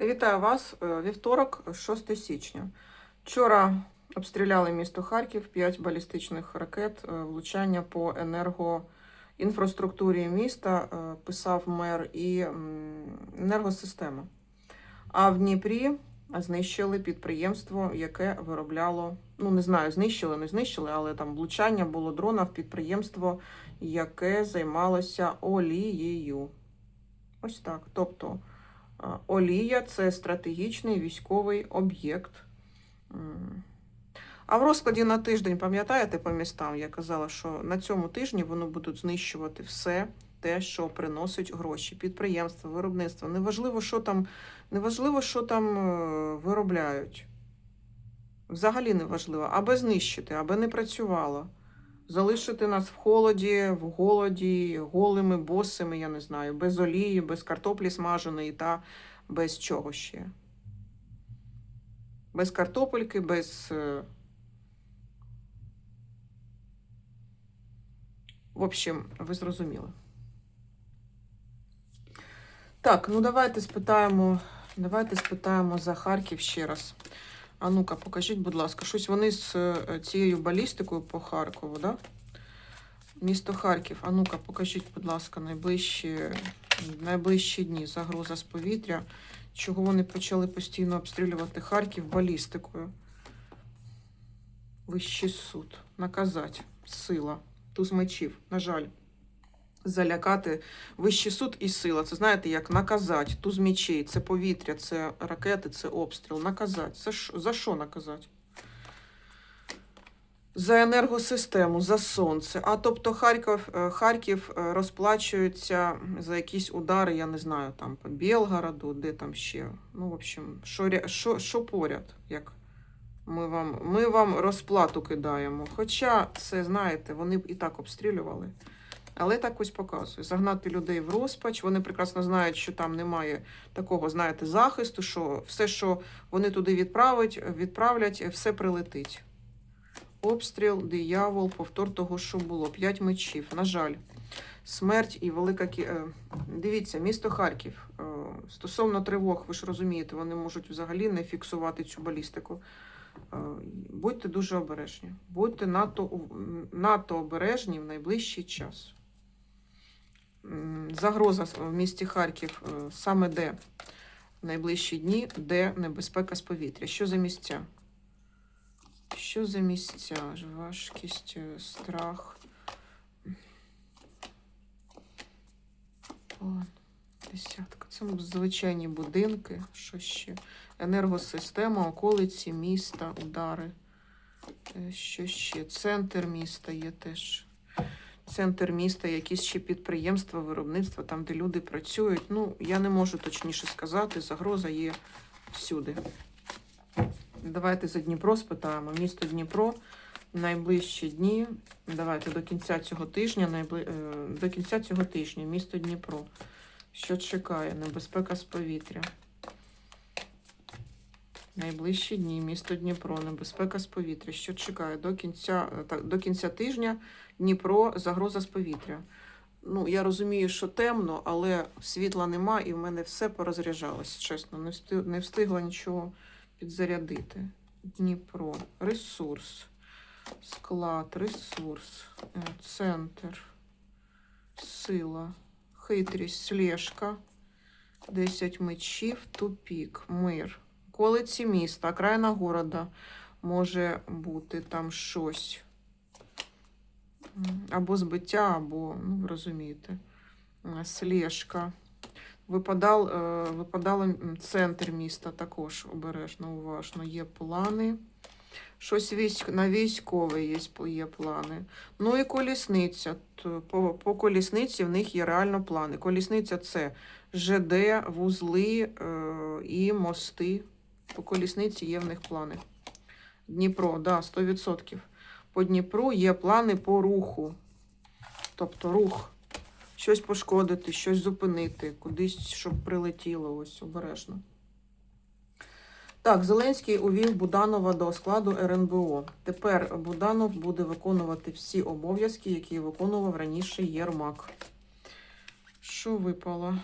Вітаю вас. Е, Вівторок, 6 січня. Вчора обстріляли місто Харків, 5 балістичних ракет, е, влучання по енергоінфраструктурі міста, е, писав мер, і енергосистема. А в Дніпрі знищили підприємство, яке виробляло, ну не знаю, знищили, не знищили, але там влучання було дрона в підприємство, яке займалося олією. Ось так. Тобто. Олія це стратегічний військовий об'єкт. А в розкладі на тиждень, пам'ятаєте по містам, я казала, що на цьому тижні вони будуть знищувати все те, що приносить гроші. Підприємства, виробництво. Неважливо, що там, неважливо, що там е, виробляють. Взагалі неважливо, аби знищити, аби не працювало. Залишити нас в холоді, в голоді, голими, босими, я не знаю, без олії, без картоплі смаженої та без чого ще. Без картопельки, без. е, В общем, ви зрозуміли. Так, ну давайте спитаємо. Давайте спитаємо за Харків ще раз. А ну-ка, покажіть, будь ласка, щось вони з е, цією балістикою по Харкову, да? Місто Харків. А ну-ка, покажіть, будь ласка, найближчі, найближчі дні загроза з повітря. Чого вони почали постійно обстрілювати Харків балістикою? Вищий суд. Наказати. Сила. Туз мечів. На жаль. Залякати вищий суд і сила. Це знаєте, як наказати. Туз мечей. Це повітря, це ракети, це обстріл. Наказати. За що, за що наказати? За енергосистему, за сонце. А тобто Харків, е, Харків е, розплачується за якісь удари, я не знаю, там по Білгороду, де там ще. Ну, в общем, що, що, що поряд, як ми вам, ми вам розплату кидаємо. Хоча це, знаєте, вони б і так обстрілювали. Але так ось показує. Загнати людей в розпач. Вони прекрасно знають, що там немає такого, знаєте, захисту, що все, що вони туди відправить, відправлять, все прилетить. Обстріл, диявол, повтор того, що було. П'ять мечів. На жаль, смерть і велика кі... е, Дивіться, місто Харків. Е, Стосовно тривог, ви ж розумієте, вони можуть взагалі не фіксувати цю балістику. Е, Будьте дуже обережні. Будьте надто, надто обережні в найближчий час. Загроза в місті Харків е, саме де в найближчі дні, де небезпека з повітря. Що за місця? Що за місця? Важкість, е, страх. О, десятка. Це звичайні будинки. Що ще? Енергосистема, околиці міста, удари. Е, Що ще? Центр міста є теж. Центр міста, якісь ще підприємства, виробництва, там, де люди працюють. Ну, я не можу точніше сказати, загроза є всюди. Давайте за Дніпро спитаємо. Місто Дніпро найближчі дні. Давайте до кінця цього тижня, найбли... е, до кінця цього тижня, місто Дніпро. Що чекає? Небезпека з повітря. Найближчі дні, місто Дніпро, небезпека з повітря. Що чекає? До кінця, е, до кінця тижня Дніпро, загроза з повітря. Ну, я розумію, що темно, але світла нема, і в мене все порозряджалось, чесно. Не встигла, не встигла нічого підзарядити. Дніпро, ресурс, склад, ресурс, е, центр, сила, хитрість, слежка, 10 мечів, тупік, мир. Колиці міста, окраїна города може бути там щось. Або збиття, або, ну, ви розумієте, слежка. Випадал, е, випадало центр міста також обережно, уважно. Є плани. Щось військ, на військове є, є плани. Ну і колісниця. По, по колісниці в них є реально плани. Колісниця це ЖД, вузли е, і мости. По колісниці є в них плани. Дніпро, да, 100%. По Дніпру є плани по руху. Тобто рух. Щось пошкодити, щось зупинити, кудись, щоб прилетіло, ось обережно. Так, Зеленський увів Буданова до складу РНБО. Тепер Буданов буде виконувати всі обов'язки, які виконував раніше Єрмак. Що випало?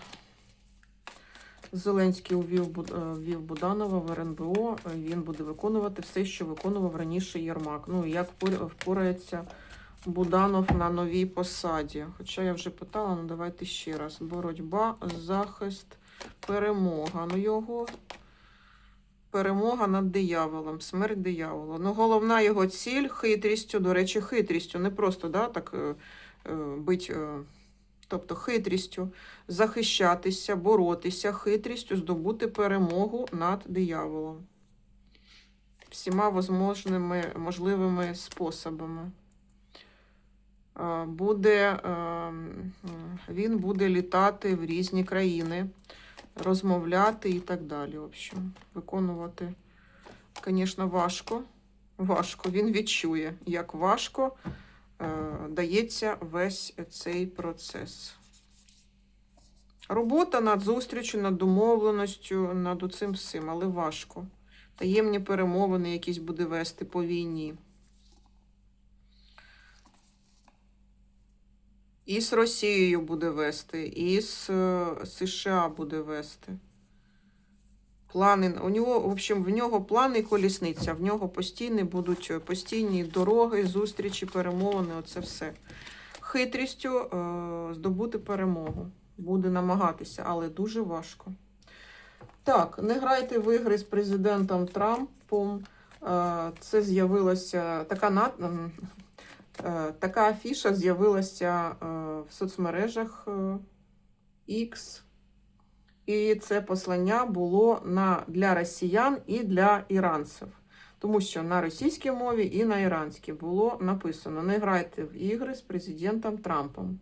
Зеленський увів, е, ввів Буданова в РНБО. Е, Він буде виконувати все, що виконував раніше Єрмак. Ну, як впорається Буданов на новій посаді. Хоча я вже питала, ну давайте ще раз. Боротьба, захист, перемога. Ну, його перемога над дияволом, смерть диявола. Ну, головна його ціль хитрістю, до речі, хитрістю. Не просто да, так е, бить. Тобто хитрістю захищатися, боротися, хитрістю здобути перемогу над дияволом. Всіма возможними, можливими способами. Е, Буде, е, він буде літати в різні країни, розмовляти і так далі. В общем, виконувати, звісно, важко. Важко. Він відчує, як важко дається весь цей процес. Робота над зустрічю, над домовленостю, над цим всім, але важко. Таємні перемовини якісь буде вести по війні. І з Росією буде вести, і з е, США буде вести. Плани у нього, в общем, в нього плани колісниця. В нього постійні будуть е, постійні дороги, зустрічі, перемовини. Оце все. Хитрістю е, здобути перемогу. Буде намагатися, але дуже важко. Так, не грайте в ігри з президентом Трампом. Е, це з'явилася така е, така афіша з'явилася в соцмережах X. І це послання було на, для росіян і для іранців. Тому що на російській мові і на іранській було написано: не грайте в ігри з президентом Трампом.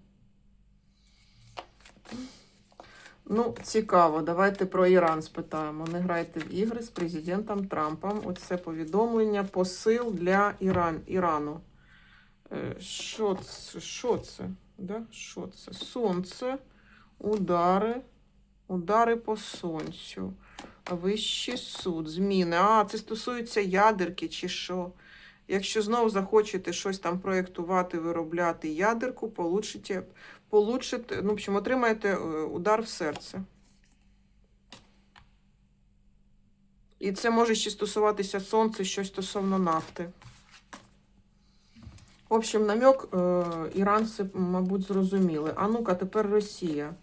Ну, цікаво, давайте про Іран спитаємо. Не грайте в ігри з президентом Трампом. Оце повідомлення, посил для Іран, Ірану. Е, Що це? Що це? Да? Що це? Сонце, удари. Удари по сонцю. Вищий суд, зміни. А, це стосується ядерки чи що. Якщо знову захочете щось там проєктувати, виробляти ядерку, получите, получите, ну, в общем, отримаєте е, удар в серце. І це може ще стосуватися сонця, щось стосовно нафти. В общем, намек е, іранці, мабуть, зрозуміли. А ну-ка, тепер Росія.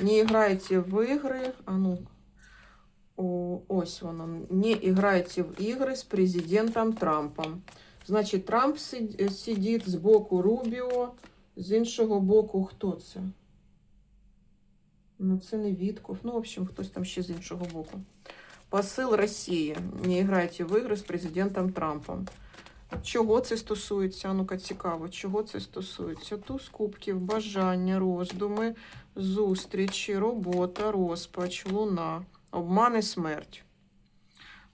Не играйте в игры. А ну, о, ось воно. Не играйте в игры з президентом Трампом. Значить, Трамп сид- сидить з боку Рубіо, з іншого боку, хто це? Ну, це не Вітков. Ну, в общем, хтось там ще з іншого боку. Посил Росії. Не грайте в ігри з президентом Трампом. Чого це стосується? Ну-ка, цікаво, чого це стосується? Туз кубків, бажання, роздуми, зустрічі, робота, розпач, луна, обман і смерть.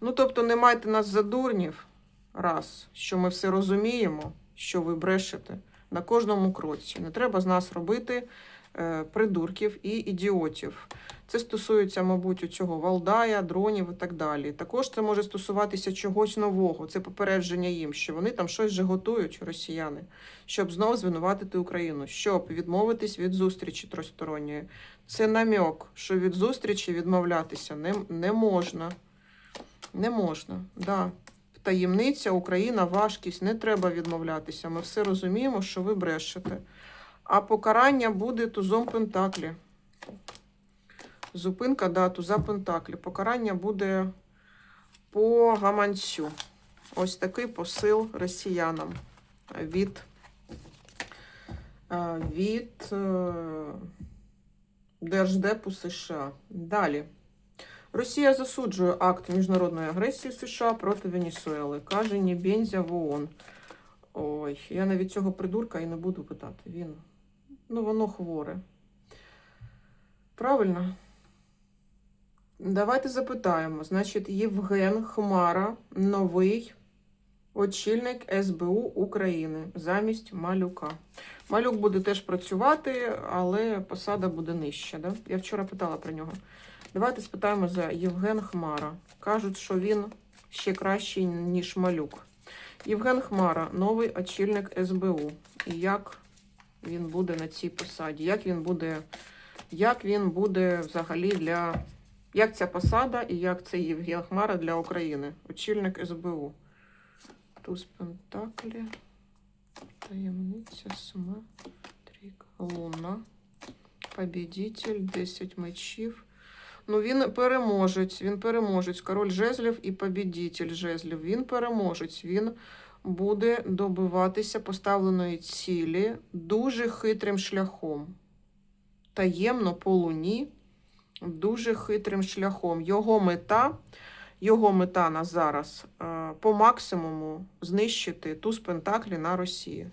Ну, тобто, не майте нас за дурнів, раз, що ми все розуміємо, що ви брешете на кожному кроці. Не треба з нас робити придурків і ідіотів. Це стосується, мабуть, цього Валдая, дронів і так далі. Також це може стосуватися чогось нового. Це попередження їм, що вони там щось вже готують, росіяни, щоб знову звинуватити Україну, щоб відмовитись від зустрічі тристоронньої. Це намек, що від зустрічі відмовлятися не, не можна. Не можна. Да. Таємниця, Україна, важкість, не треба відмовлятися. Ми все розуміємо, що ви брешете. А покарання буде тузом Пентаклі. Зупинка да, туза Пентаклі. Покарання буде по гаманцю. Ось такий посил росіянам від, е, від е, Держдепу США. Далі. Росія засуджує акт міжнародної агресії США проти Венесуели. Каже Нібензя в ООН. Ой, я навіть цього придурка і не буду питати. Він, ну, воно хворе. Правильно? Давайте запитаємо. Значить, Євген Хмара, новий очільник СБУ України замість Малюка. Малюк буде теж працювати, але посада буде нижча. Да? Я вчора питала про нього. Давайте спитаємо за Євген Хмара. Кажуть, що він ще кращий, ніж Малюк. Євген Хмара, новий очільник СБУ. Як він буде на цій посаді? Як він буде, як він буде взагалі для Як ця посада і як це Євген Хмара для України? Очільник СБУ. Туз Пентаклі. Таємниця, сума, трійка, луна. Побідитель, 10 мечів. Ну, він переможець, він переможець. Король жезлів і побідитель жезлів. Він переможець. Він буде добиватися поставленої цілі дуже хитрим шляхом. Таємно по луні, дуже хитрим шляхом. Його мета, його мета на зараз е, по максимуму знищити туз Пентаклі на Росії.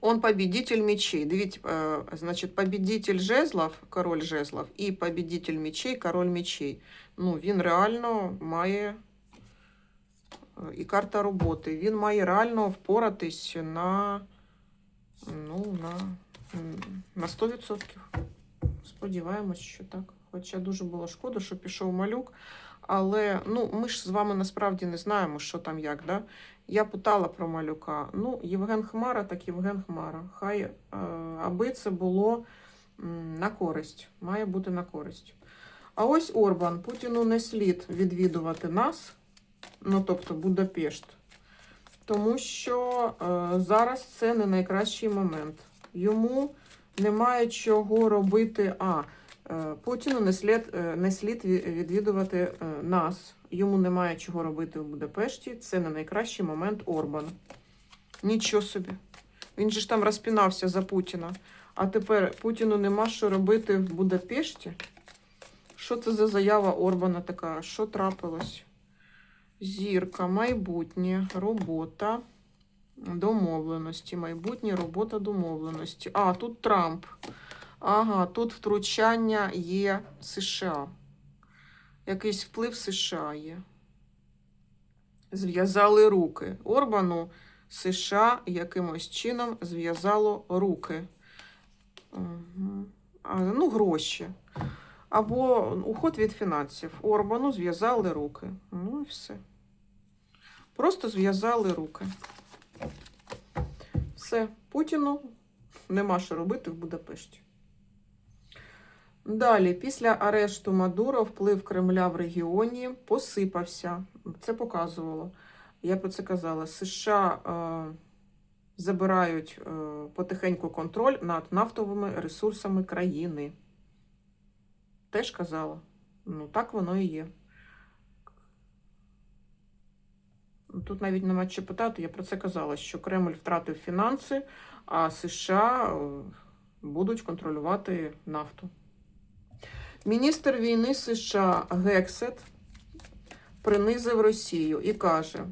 Он победитель мечей. Дивіться, е, значить, победитель жезлов, король жезлов, і победитель мечей, король мечей. Ну, він реально має і карта роботи. Він має реально впоратись на, ну, на, на 100%. Сподіваємось, що так. Хоча дуже було шкода, що пішов малюк. Але ну, ми ж з вами насправді не знаємо, що там як. Да? Я питала про малюка. Ну, Євген Хмара, так Євген Хмара. Хай е, аби це було на користь. Має бути на користь. А ось Орбан. Путіну не слід відвідувати нас, ну тобто Будапешт. Тому що е, зараз це не найкращий момент. Йому немає чого робити. А, е, Путіну не слід, е, не слід відвідувати е, нас. Йому немає чого робити в Будапешті. Це не найкращий момент Орбан. Нічого собі. Він же ж там розпінався за Путіна. А тепер Путіну нема що робити в Будапешті. Що це за заява Орбана така? Що трапилось? Зірка, майбутнє, робота, домовленості. Майбутнє, робота, домовленості. А, тут Трамп. Ага, тут втручання є США. Якийсь вплив США є. Зв'язали руки. Орбану США якимось чином зв'язало руки. Угу. А, ну, гроші. Або уход від фінансів. Орбану зв'язали руки. Ну і все. Просто зв'язали руки. Все. Путіну нема що робити в Будапешті. Далі, після арешту Мадуро, вплив Кремля в регіоні посипався. Це показувало. Я про це казала. США е, забирають е, потихеньку контроль над нафтовими ресурсами країни. Теж казала. Ну, так воно і є. Тут навіть нема що питати, я про це казала, що Кремль втратив фінанси, а США е, будуть контролювати нафту. Міністр війни США Гексет принизив Росію і каже: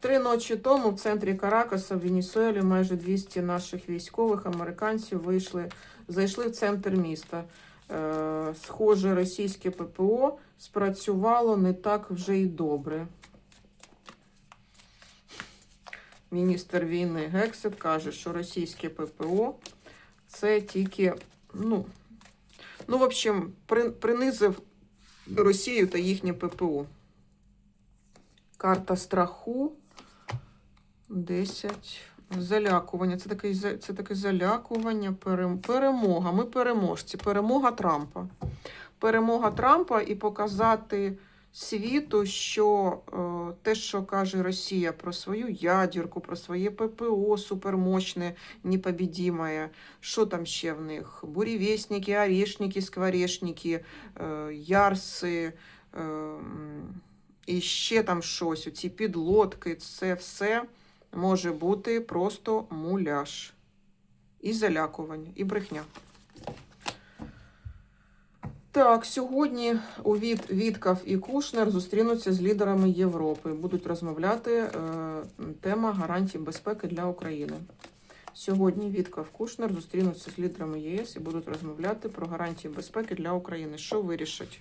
три ночі тому в центрі Каракаса в Венесуелі майже 200 наших військових американців вийшли, зайшли в центр міста. Е, схоже, російське ППО спрацювало не так вже й добре. Міністр війни Гексет каже, що російське ППО це тільки, ну, ну в общем, при, принизив Росію та їхнє ППО. Карта страху. 10. Залякування. Це таке, це таке залякування, перемога. Ми переможці. Перемога Трампа. Перемога Трампа і показати світу, що е, те, що каже Росія про свою ядерку, про своє ППО супермощне, непобідімое, що там ще в них? Буревестники, орешники, скворечники, е, ярси. Е, і ще там щось, оці підлодки, це все може бути просто муляж. І залякування, і брехня. Так, сьогодні у Від, Віткав і Кушнер зустрінуться з лідерами Європи. Будуть розмовляти е, тема гарантій безпеки для України. Сьогодні Віткав Кушнер зустрінуться з лідерами ЄС і будуть розмовляти про гарантії безпеки для України. Що вирішать?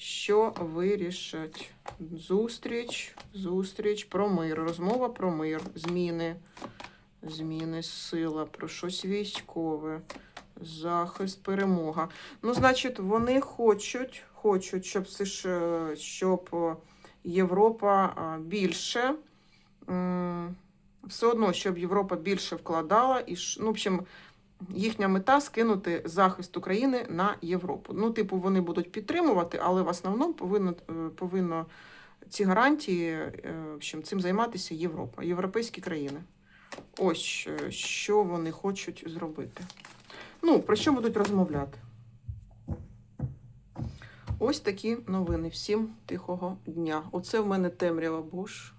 Що вирішать? Зустріч, зустріч про мир, розмова про мир, зміни, зміни, сила, про щось військове, захист, перемога. Ну, значить, вони хочуть, хочуть, щоб щоб е, Європа більше. Все одно, щоб Європа більше вкладала, і ну, в общем, їхня мета скинути захист України на Європу. Ну, типу, вони будуть підтримувати, але в основному повинно, е, повинно ці гарантії е, в общем, цим займатися Європа, європейські країни. Ось е, що вони хочуть зробити. Ну, про що будуть розмовляти? Ось такі новини. Всім тихого дня. Оце в мене темрява Бош.